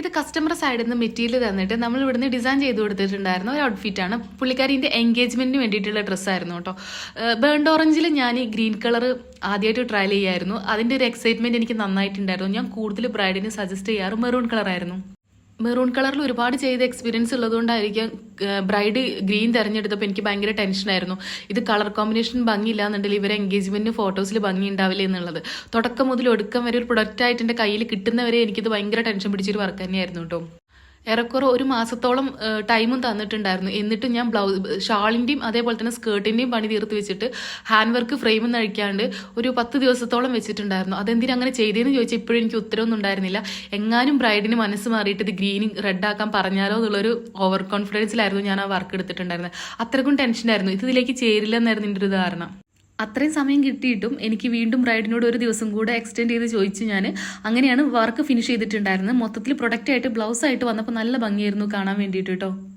ഇത് കസ്റ്റമർ സൈഡിൽ നിന്ന് മെറ്റീരിയൽ തന്നിട്ട് നമ്മൾ ഇവിടുന്ന് ഡിസൈൻ ചെയ്ത് കൊടുത്തിട്ടുണ്ടായിരുന്ന ഒരു ഔട്ട്ഫിറ്റ് ആണ്. പുള്ളിക്കാരിന്റെ എൻഗേജ്മെന്റിന് വേണ്ടിയിട്ടുള്ള ഡ്രസ്സായിരുന്നു കേട്ടോ. ബേൺഡ് ഓറഞ്ചിൽ ഞാൻ ഈ ഗ്രീൻ കളർ ആദ്യമായിട്ട് ട്രയൽ ചെയ്യായിരുന്നു. അതിന്റെ ഒരു എക്സൈറ്റ്മെന്റ് എനിക്ക് നന്നായിട്ടുണ്ടായിരുന്നു. ഞാൻ കൂടുതൽ ബ്രൈഡിന് സജസ്റ്റ് ചെയ്യാറ് മെറൂൺ കളറായിരുന്നു മെറൂൺ കളറിൽ ഒരുപാട് ചെയ്ത എക്സ്പീരിയൻസ് ഉള്ളതുകൊണ്ടായിരിക്കും ബ്രൈഡ് ഗ്രീൻ തിരഞ്ഞെടുത്തപ്പോൾ എനിക്ക് ഭയങ്കര ടെൻഷനായിരുന്നു ഇത് കളർ കോമ്പിനേഷൻ ഭംഗിയില്ല എന്നുണ്ടെങ്കിൽ ഇവരെ എൻഗേജ്മെന്റിന് ഫോട്ടോസിൽ ഭംഗി ഉണ്ടാവില്ല എന്നുള്ളത്. തുടക്കം മുതൽ ഒടുക്കം വരെ ഒരു പ്രൊഡക്റ്റ് ആയിട്ട് എന്റെ കയ്യിൽ കിട്ടുന്നവരെ എനിക്കിത് ഭയങ്കര ടെൻഷൻ പിടിച്ചൊരു വർക്ക് തന്നെയായിരുന്നു കേട്ടോ ഏറെക്കുറെ ഒരു മാസത്തോളം ടൈമും തന്നിട്ടുണ്ടായിരുന്നു. എന്നിട്ടും ഞാൻ ബ്ലൗസ് ഷാളിന്റെയും അതേപോലെ തന്നെ സ്കേർട്ടിന്റെയും പണി തീർത്ത് വെച്ചിട്ട് ഹാൻഡ് വർക്ക് ഫ്രെയിം അഴിക്കാണ്ട് ഒരു പത്ത് ദിവസത്തോളം വെച്ചിട്ടുണ്ടായിരുന്നു. അതെന്തിനാ അങ്ങനെ ചെയ്തതെന്ന് ചോദിച്ചാൽ ഇപ്പോഴും എനിക്ക് ഉത്തരവൊന്നും ഉണ്ടായിരുന്നില്ല. എങ്ങാനും ബ്രൈഡിന് മനസ്സ് മാറിയിട്ട് ഇത് ഗ്രീനിങ് റെഡ് ആക്കാൻ പറഞ്ഞാലോ എന്നുള്ളൊരു ഓവർ കോൺഫിഡൻസിലായിരുന്നു ഞാൻ ആ വർക്ക് എടുത്തിട്ടുണ്ടായിരുന്നത്. അത്രക്കും ടെൻഷനായിരുന്നു ഇത് ഇതിലേക്ക് ചേരില്ല എന്നായിരുന്നു എന്റെ ഒരു ധാരണ. അത്രയും സമയം കിട്ടിയിട്ടും എനിക്ക് വീണ്ടും ബ്രൈഡിനോട് ഒരു ദിവസം കൂടെ എക്സ്റ്റെൻഡ് ചെയ്ത് ചോദിച്ചു ഞാൻ. അങ്ങനെയാണ് വർക്ക് ഫിനിഷ് ചെയ്തിട്ടുണ്ടായിരുന്നത്. മൊത്തത്തിൽ പ്രൊഡക്റ്റായിട്ട് ബ്ലൗസായിട്ട് വന്നപ്പോൾ നല്ല ഭംഗിയായിരുന്നു കാണാൻ വേണ്ടിയിട്ട് കേട്ടോ.